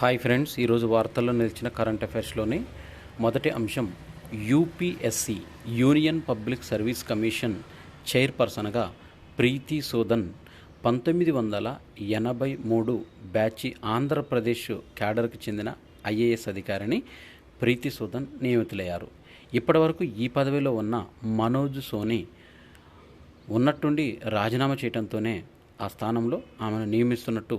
Hi friends ఈరోజు వార్తల్లో నిలిచిన కరెంట్ అఫైర్స్లోని మొదటి అంశం UPSC union public service commission చైర్పర్సన్గా ప్రీతి సోదన్ పంతొమ్మిది వందల ఎనభై మూడు బ్యాచి ఆంధ్రప్రదేశ్ క్యాడర్కి చెందిన ఐఏఎస్ అధికారిని ప్రీతి సోదన్ నియమితులయ్యారు. ఇప్పటివరకు ఈ పదవిలో ఉన్న మనోజ్ సోని ఉన్నట్టుండి రాజీనామా చేయడంతోనే ఆ స్థానంలో ఆమెను నియమిస్తున్నట్టు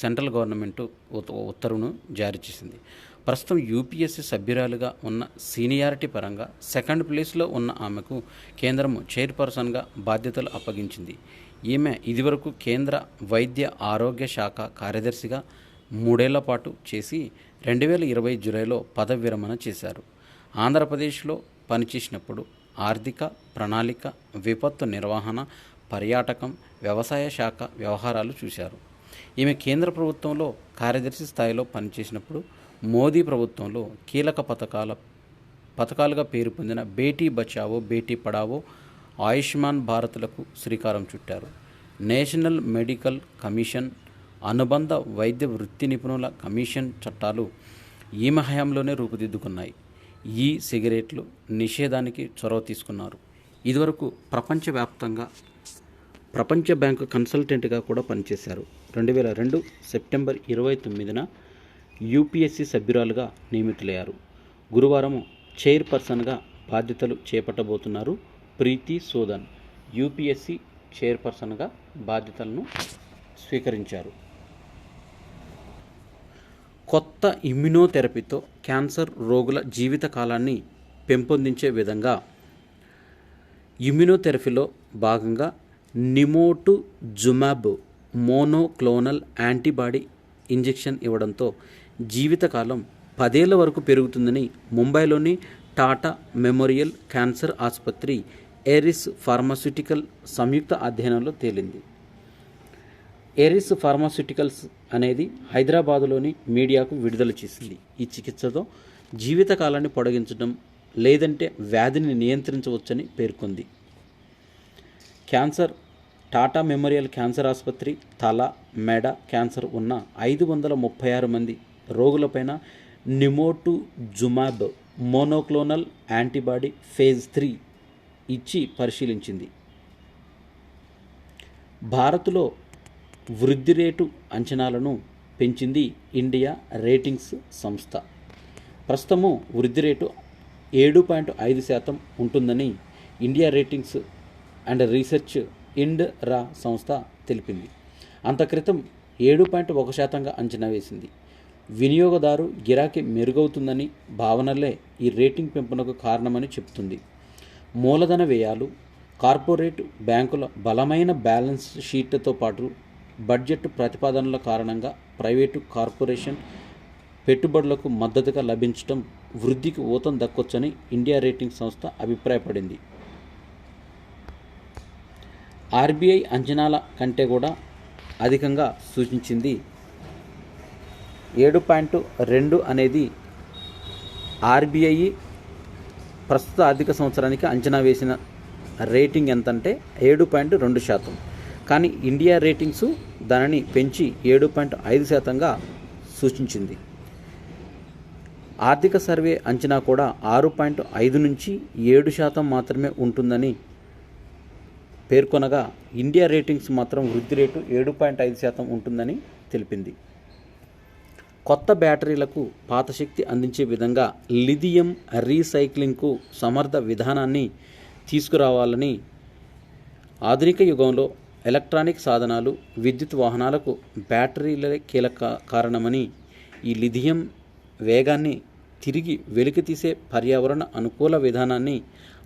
సెంట్రల్ గవర్నమెంట్ ఉత్తర్వును జారీ చేసింది. ప్రస్తుతం యూపీఎస్సీ సభ్యురాలుగా ఉన్న సీనియారిటీ పరంగా సెకండ్ ప్లేస్లో ఉన్న ఆమెకు కేంద్రం చైర్పర్సన్గా బాధ్యతలు అప్పగించింది. ఈమె ఇదివరకు కేంద్ర వైద్య ఆరోగ్య శాఖ కార్యదర్శిగా మూడేళ్ళ పాటు చేసి రెండు వేల ఇరవై జూలైలో పదవి విరమణ చేశారు. ఆంధ్రప్రదేశ్లో పనిచేసినప్పుడు ఆర్థిక ప్రణాళిక విపత్తు నిర్వహణ పర్యాటకం వ్యవసాయ శాఖ వ్యవహారాలు చూశారు. ఈమె కేంద్ర ప్రభుత్వంలో కార్యదర్శి స్థాయిలో పనిచేసినప్పుడు మోదీ ప్రభుత్వంలో కీలక పథకాల పథకాలుగా పేరు పొందిన బేటీ బచావో బేటీ పడావో ఆయుష్మాన్ భారత్లకు శ్రీకారం చుట్టారు. నేషనల్ మెడికల్ కమిషన్ అనుబంధ వైద్య వృత్తి నిపుణుల కమిషన్ చట్టాలు ఈమె హయాంలోనే రూపుదిద్దుకున్నాయి. ఈ సిగరెట్లు నిషేధానికి చొరవ తీసుకున్నారు. ఇదివరకు ప్రపంచవ్యాప్తంగా ప్రపంచ బ్యాంకు కన్సల్టెంట్గా కూడా పనిచేశారు. రెండు వేల రెండు సెప్టెంబర్ ఇరవై తొమ్మిదిన యూపీఎస్సీ సభ్యురాలుగా నియమితులయ్యారు. గురువారం చైర్పర్సన్గా బాధ్యతలు చేపట్టబోతున్నారు ప్రీతి సోదన్. యూపీఎస్సీ చైర్పర్సన్గా బాధ్యతలను స్వీకరించారు. కొత్త ఇమ్యునోథెరపీతో క్యాన్సర్ రోగుల జీవిత కాలాన్ని పెంపొందించే విధంగా ఇమ్యునోథెరపీలో భాగంగా nimotuzumab monoclonal antibody injection ఇవ్వడంతో జీవితకాలం పదేళ్ళ వరకు పెరుగుతుందని ముంబైలోని టాటా మెమోరియల్ క్యాన్సర్ ఆసుపత్రి ఎరిస్ ఫార్మాస్యూటికల్ సంయుక్త అధ్యయనంలో తేలింది. ఎరిస్ ఫార్మాస్యూటికల్స్ అనేది హైదరాబాదులోని మీడియాకు విడుదల చేసింది. ఈ చికిత్సతో జీవితకాలాన్ని పొడిగించడం లేదంటే వ్యాధిని నియంత్రించవచ్చని పేర్కొంది. క్యాన్సర్ టాటా మెమోరియల్ క్యాన్సర్ ఆసుపత్రి తల మెడ క్యాన్సర్ ఉన్న ఐదు వందల ముప్పై ఆరు మంది రోగులపైన nimotuzumab monoclonal antibody phase three ఇచ్చి పరిశీలించింది. భారత్లో వృద్ధి రేటు అంచనాలను పెంచింది ఇండియా రేటింగ్స్ సంస్థ. ప్రస్తుతము వృద్ధి రేటు ఏడు పాయింట్ ఐదు శాతం ఉంటుందని India Ratings and Research Ind Ra సంస్థ తెలిపింది. అంత క్రితం ఏడు పాయింట్ ఒక శాతంగా అంచనా వేసింది. వినియోగదారు గిరాకీ మెరుగవుతుందని భావనలే ఈ రేటింగ్ పెంపునకు కారణమని చెప్తుంది మూలధన వ్యయాలు కార్పొరేట్ బ్యాంకుల బలమైన బ్యాలెన్స్ షీట్లతో పాటు బడ్జెట్ ప్రతిపాదనల కారణంగా ప్రైవేటు కార్పొరేషన్ పెట్టుబడులకు మద్దతుగా లభించడం వృద్ధికి ఊతం దక్కొచ్చని ఇండియా రేటింగ్ సంస్థ అభిప్రాయపడింది. ఆర్బీఐ అంచనాల కంటే కూడా అధికంగా సూచించింది. ఏడు పాయింట్ రెండు అనేది ఆర్బీఐ ప్రస్తుత ఆర్థిక సంవత్సరానికి అంచనా వేసిన రేటింగ్ ఎంతంటే ఏడు పాయింట్ రెండు శాతం. కానీ ఇండియా రేటింగ్స్ దానిని పెంచి ఏడు పాయింట్ ఐదు శాతంగా సూచించింది. ఆర్థిక సర్వే అంచనా కూడా ఆరు పాయింట్ ఐదు నుంచి ఏడు శాతం మాత్రమే ఉంటుందని పేర్కొనగా ఇండియా రేటింగ్స్ మాత్రం వృద్ధి రేటు ఏడు పాయింట్ ఐదు శాతం ఉంటుందని తెలిపింది. కొత్త బ్యాటరీలకు పాత శక్తి అందించే విధంగా లిథియం రీసైక్లింగ్కు సమర్థ విధానాన్ని తీసుకురావాలని ఆధునిక యుగంలో ఎలక్ట్రానిక్ సాధనాలు విద్యుత్ వాహనాలకు బ్యాటరీలే కీలక కారణమని ఈ లిథియం వేగాన్ని తిరిగి వెలికితీసే పర్యావరణ అనుకూల విధానాన్ని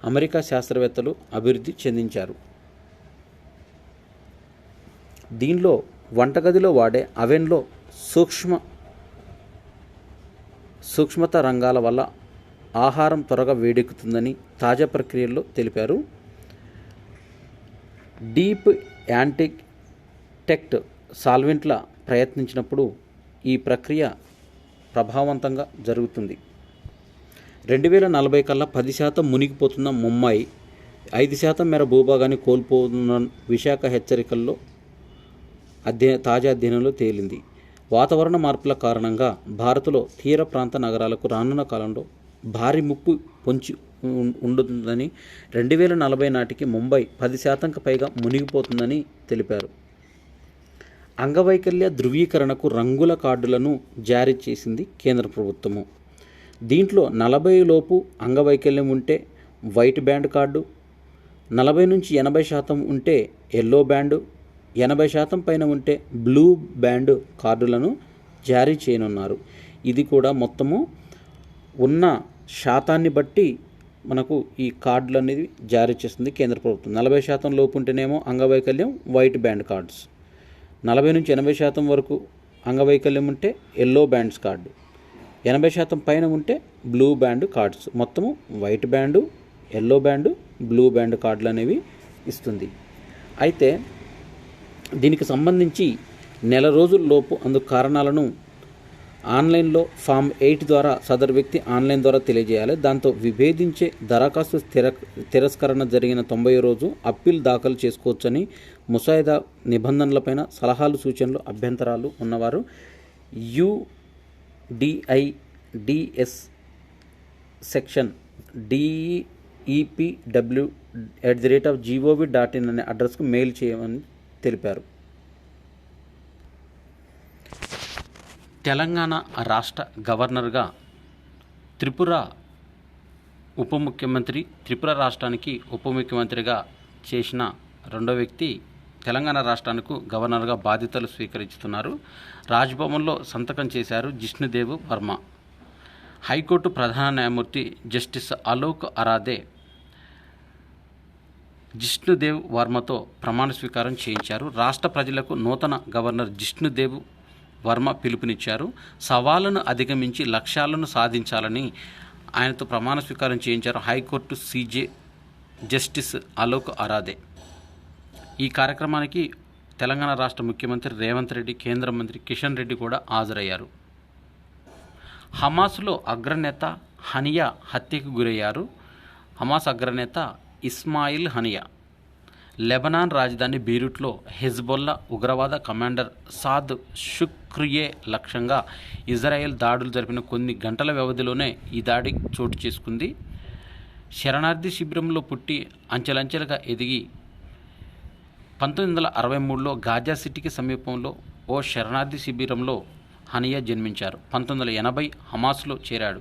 అమెరికా శాస్త్రవేత్తలు అభివృద్ధి చెందించారు. దీనిలో వంటగదిలో వాడే అవెన్లో సూక్ష్మ సూక్ష్మత రంగాల వల్ల ఆహారం త్వరగా వేడెక్కుతుందని తాజా ప్రక్రియల్లో తెలిపారు. డీప్ యాంటిక్ టెక్ట్ సాల్వెంట్ల ప్రయత్నించినప్పుడు ఈ ప్రక్రియ ప్రభావవంతంగా జరుగుతుంది. రెండు వేల నలభై కల్లా పది శాతం మునిగిపోతున్న ముంబై ఐదు శాతం మేర భూభాగాన్ని కోల్పోతున్న విశాఖ హెచ్చరికల్లో అధ్యయ తాజా అధ్యయనంలో తేలింది. వాతావరణ మార్పుల కారణంగా భారత్లో తీర ప్రాంత నగరాలకు రానున్న కాలంలో భారీ ముప్పు పొంచి ఉం- ఉంటుందని రెండు వేల నలభై నాటికి ముంబై పది శాతంకి పైగా మునిగిపోతుందని తెలిపారు. అంగవైకల్య ధృవీకరణకు రంగుల కార్డులను జారీ చేసింది కేంద్ర ప్రభుత్వము. దీంట్లో నలభై లోపు అంగవైకల్యం ఉంటే వైట్ బ్యాండ్ కార్డు నలభై నుంచి ఎనభై శాతం ఉంటే ఎల్లో బ్యాండు ఎనభై శాతం పైన ఉంటే బ్లూ బ్యాండ్ కార్డులను జారీ చేయనున్నారు. ఇది కూడా మొత్తము ఉన్న శాతాన్ని బట్టి మనకు ఈ కార్డులు అనేది జారీ చేస్తుంది కేంద్ర ప్రభుత్వం. నలభై శాతం లోపు ఉంటేనేమో అంగవైకల్యం వైట్ బ్యాండ్ కార్డ్స్. నలభై నుంచి ఎనభై శాతం వరకు అంగవైకల్యం ఉంటే ఎల్లో బ్యాండ్స్ కార్డు. ఎనభై శాతం పైన ఉంటే బ్లూ బ్యాండ్ కార్డ్స్. మొత్తము white band yellow band blue band కార్డులు అనేవి ఇస్తుంది. అయితే దీనికి సంబంధించి నెల రోజుల్లోపు అందుకు కారణాలను ఆన్లైన్లో ఫామ్ ఎయిట్ ద్వారా సదరు వ్యక్తి ఆన్లైన్ ద్వారా తెలియజేయాలి. దాంతో విభేదించే దరఖాస్తు స్థిర తిరస్కరణ జరిగిన తొంభై రోజు అప్పీల్ దాఖలు చేసుకోవచ్చని ముసాయిదా నిబంధనలపైన సలహాలు సూచనలు అభ్యంతరాలు ఉన్నవారు UDI DS section DEPW at the rate of gov dot in అనే అడ్రస్కు మెయిల్ చేయమని తెలిపారు. తెలంగాణ రాష్ట్ర గవర్నర్గా త్రిపుర ఉప ముఖ్యమంత్రి త్రిపుర రాష్ట్రానికి ఉప ముఖ్యమంత్రిగా చేసిన రెండో వ్యక్తి తెలంగాణ రాష్ట్రానికి గవర్నర్గా బాధ్యతలు స్వీకరిస్తున్నారు. రాజ్భవన్లో సంతకం చేశారు జిష్ణుదేవ్ వర్మ. హైకోర్టు ప్రధాన న్యాయమూర్తి జస్టిస్ అలోక్ అరాదే జిష్ణుదేవ్ వర్మతో ప్రమాణ స్వీకారం చేయించారు. రాష్ట్ర ప్రజలకు నూతన గవర్నర్ జిష్ణుదేవ్ వర్మ పిలుపునిచ్చారు. సవాళ్ళను అధిగమించి లక్ష్యాలను సాధించాలని ఆయనతో ప్రమాణ స్వీకారం చేయించారు high court CJ justice Alok Aradhe. ఈ కార్యక్రమానికి తెలంగాణ రాష్ట్ర ముఖ్యమంత్రి రేవంత్ రెడ్డి కేంద్ర మంత్రి కిషన్ రెడ్డి కూడా హాజరయ్యారు. హమాస్లో అగ్రనేత హనియా హత్యకు గురయ్యారు. హమాస్ అగ్రనేత ఇస్మాయిల్ హనియా. లెబనాన్ రాజధాని బీరూట్లో హెజ్బొల్లా ఉగ్రవాద కమాండర్ సాద్ షుక్రియే లక్ష్యంగా ఇజ్రాయెల్ దాడులు జరిపిన కొన్ని గంటల వ్యవధిలోనే ఈ దాడి చోటు చేసుకుంది. శరణార్థి శిబిరంలో పుట్టి అంచెలంచెలుగా ఎదిగి పంతొమ్మిది వందల అరవై మూడులో గాజా సిటీకి సమీపంలో ఓ శరణార్థి శిబిరంలో హనియా జన్మించారు. పంతొమ్మిది వందల ఎనభై హమాస్లో చేరాడు.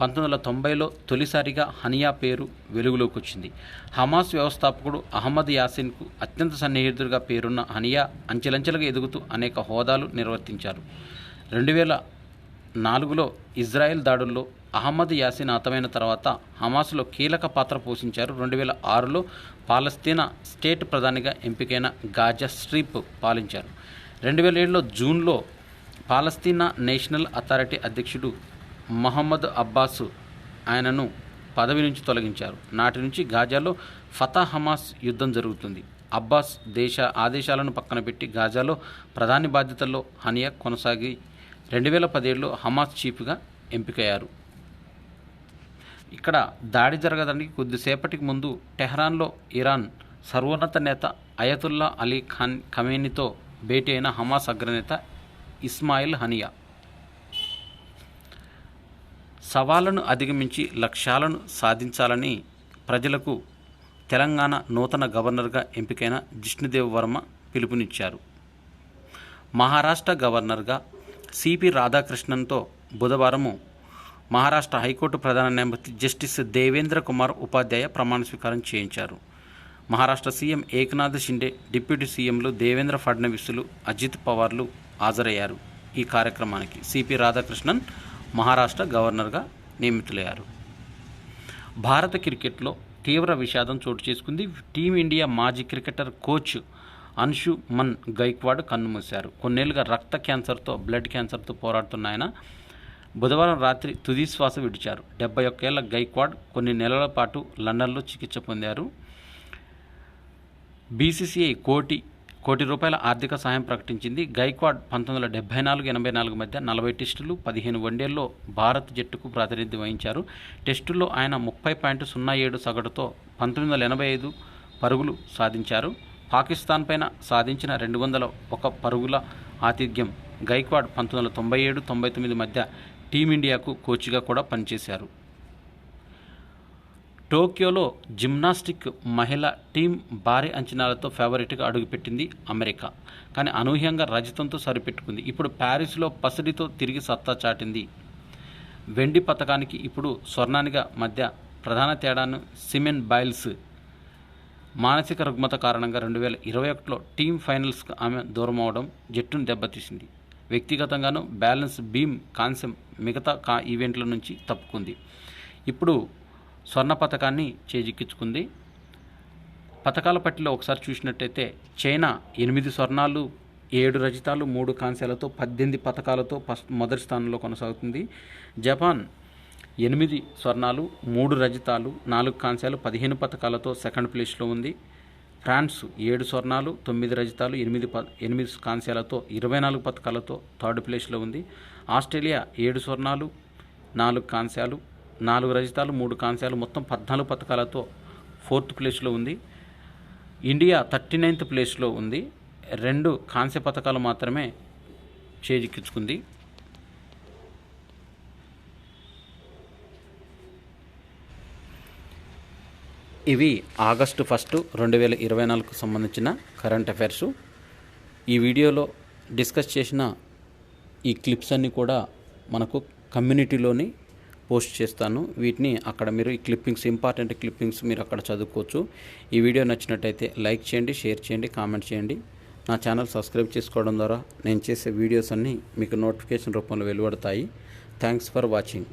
పంతొమ్మిది వందల తొంభైలో తొలిసారిగా హనియా పేరు వెలుగులోకి వచ్చింది హమాస్ వ్యవస్థాపకుడు అహ్మద్ యాసిన్కు అత్యంత సన్నిహితుడిగా పేరున్న హనియా అంచెలంచెలుగా ఎదుగుతూ అనేక హోదాలు నిర్వర్తించారు. రెండు వేల నాలుగులో ఇజ్రాయెల్ దాడుల్లో అహ్మద్ యాసిన్ హతమైన తర్వాత హమాస్లో కీలక పాత్ర పోషించారు. రెండు వేల ఆరులో పాలస్తీనా స్టేట్ ప్రధానిగా ఎంపికైన గాజా స్ట్రీప్ పాలించారు. రెండు వేల ఏడులో జూన్లో పాలస్తీనా నేషనల్ అథారిటీ అధ్యక్షుడు మహమ్మద్ అబ్బాస్ ఆయనను పదవి నుంచి తొలగించారు. నాటి నుంచి గాజాలో ఫతా హమాస్ యుద్ధం జరుగుతుంది. అబ్బాస్ దేశ ఆదేశాలను పక్కన పెట్టి గాజాలో ప్రధాని బాధ్యతల్లో హనియా కొనసాగి రెండు వేల పదేళ్ళలో హమాస్ చీఫ్గా ఎంపికయ్యారు. ఇక్కడ దాడి జరగడానికి కొద్దిసేపటికి ముందు టెహ్రాన్లో ఇరాన్ సర్వోన్నత నేత అయతుల్లా అలీ ఖాన్ ఖమేనితో భేటీ అయిన హమాస్ అగ్రనేత ఇస్మాయిల్ హనియా. సవాళ్ళను అధిగమించి లక్ష్యాలను సాధించాలని ప్రజలకు తెలంగాణ నూతన గవర్నర్గా ఎంపికైన జిష్ణుదేవ్ వర్మ పిలుపునిచ్చారు. మహారాష్ట్ర గవర్నర్గా సిపి రాధాకృష్ణన్తో బుధవారము మహారాష్ట్ర హైకోర్టు ప్రధాన న్యాయమూర్తి జస్టిస్ దేవేంద్ర కుమార్ ఉపాధ్యాయ ప్రమాణ స్వీకారం చేయించారు. మహారాష్ట్ర సీఎం ఏకనాథ్ షిండే డిప్యూటీ సీఎంలు దేవేంద్ర ఫడ్నవీసులు అజిత్ పవార్లు హాజరయ్యారు. ఈ కార్యక్రమానికి సిపి రాధాకృష్ణన్ మహారాష్ట్ర గవర్నర్గా నియమితులయ్యారు. భారత క్రికెట్లో తీవ్ర విషాదం చోటు చేసుకుంది. టీమిండియా మాజీ క్రికెటర్ కోచ్ అన్షు మన్ గైక్వాడ్ కన్నుమూశారు. కొన్నేళ్ళుగా రక్త క్యాన్సర్తో బ్లడ్ క్యాన్సర్తో పోరాడుతున్న ఆయన బుధవారం రాత్రి తుది శ్వాస విడిచారు. డెబ్బై ఒక్కేళ్ళ గైక్వాడ్ కొన్ని నెలల పాటు లండన్లో చికిత్స పొందారు. బీసీసీఐ కోటి కోటి రూపాయల ఆర్థిక సాయం ప్రకటించింది. గైక్వాడ్ పంతొమ్మిది వందల డెబ్బై నాలుగు ఎనభై నాలుగు మధ్య నలభై టెస్టులు పదిహేను వన్డేల్లో భారత్ జట్టుకు ప్రాతినిధ్యం వహించారు. టెస్టుల్లో ఆయన ముప్పై పాయింట్ సున్నా ఏడు సగటుతో పంతొమ్మిది వందల ఎనభై ఐదు పరుగులు సాధించారు. పాకిస్తాన్ పైన సాధించిన రెండు వందల ఒక పరుగుల ఆతిథ్యం గైక్వాడ్ పంతొమ్మిది వందల తొంభై ఏడు తొంభై తొమ్మిది మధ్య టీమిండియాకు కోచ్గా కూడా పనిచేశారు. టోక్యోలో జిమ్నాస్టిక్ మహిళ టీం భారీ అంచనాలతో ఫేవరెట్గా అడుగుపెట్టింది అమెరికా. కానీ అనూహ్యంగా రజతంతో సరిపెట్టుకుంది. ఇప్పుడు ప్యారిస్లో పసిడితో తిరిగి సత్తా చాటింది. వెండి పథకానికి ఇప్పుడు స్వర్ణానిగా మధ్య ప్రధాన తేడాను సిమెన్ బైల్స్. మానసిక రుగ్మత కారణంగా రెండు వేల ఇరవై ఒకటిలో టీమ్ ఫైనల్స్కు ఆమె దూరం అవడం జట్టును దెబ్బతీసింది. వ్యక్తిగతంగాను బ్యాలెన్స్ బీమ్ కాన్సెమ్ మిగతా కా ఈవెంట్ల నుంచి తప్పుకుంది. ఇప్పుడు స్వర్ణ పథకాన్ని చేజిక్కించుకుంది. పథకాల పట్టిలో ఒకసారి చూసినట్టయితే చైనా ఎనిమిది స్వర్ణాలు ఏడు రజితాలు మూడు కాంస్యాలతో పద్దెనిమిది పథకాలతో ఫస్ట్ మొదటి స్థానంలో కొనసాగుతుంది. జపాన్ ఎనిమిది స్వర్ణాలు మూడు రజితాలు నాలుగు కాంస్యాలు పదిహేను పథకాలతో సెకండ్ ప్లేస్లో ఉంది. ఫ్రాన్స్ ఏడు స్వర్ణాలు తొమ్మిది రజితాలు ఎనిమిది ప ఎనిమిది కాంస్యాలతో ఇరవై నాలుగు పథకాలతో థర్డ్ ప్లేస్లో ఉంది. ఆస్ట్రేలియా ఏడు స్వర్ణాలు నాలుగు కాంస్యాలు నాలుగు రజితాలు మూడు కాంస్యాలు మొత్తం పద్నాలుగు పథకాలతో ఫోర్త్ ప్లేస్లో ఉంది. ఇండియా థర్టీ నైన్త్ ప్లేస్లో ఉంది. రెండు కాంస్య పథకాలు మాత్రమే చేజిక్కించుకుంది. ఇవి ఆగస్టు ఫస్ట్ రెండు వేల ఇరవై నాలుగుకు సంబంధించిన కరెంట్ అఫైర్సు. ఈ వీడియోలో డిస్కస్ చేసిన ఈ క్లిప్స్ అన్నీ కూడా మనకు కమ్యూనిటీలోని పోస్ట్ చేస్తాను. వీటిని అక్కడ మీరు ఈ క్లిప్పింగ్స్ ఇంపార్టెంట్ క్లిప్పింగ్స్ మీరు అక్కడ చదువుకోవచ్చు. ఈ వీడియో నచ్చినట్టయితే లైక్ చేయండి షేర్ చేయండి కామెంట్ చేయండి. నా ఛానల్ సబ్స్క్రైబ్ చేసుకోవడం ద్వారా నేను చేసే వీడియోస్ అన్నీ మీకు నోటిఫికేషన్ రూపంలో వెలువడతాయి. Thanks for watching.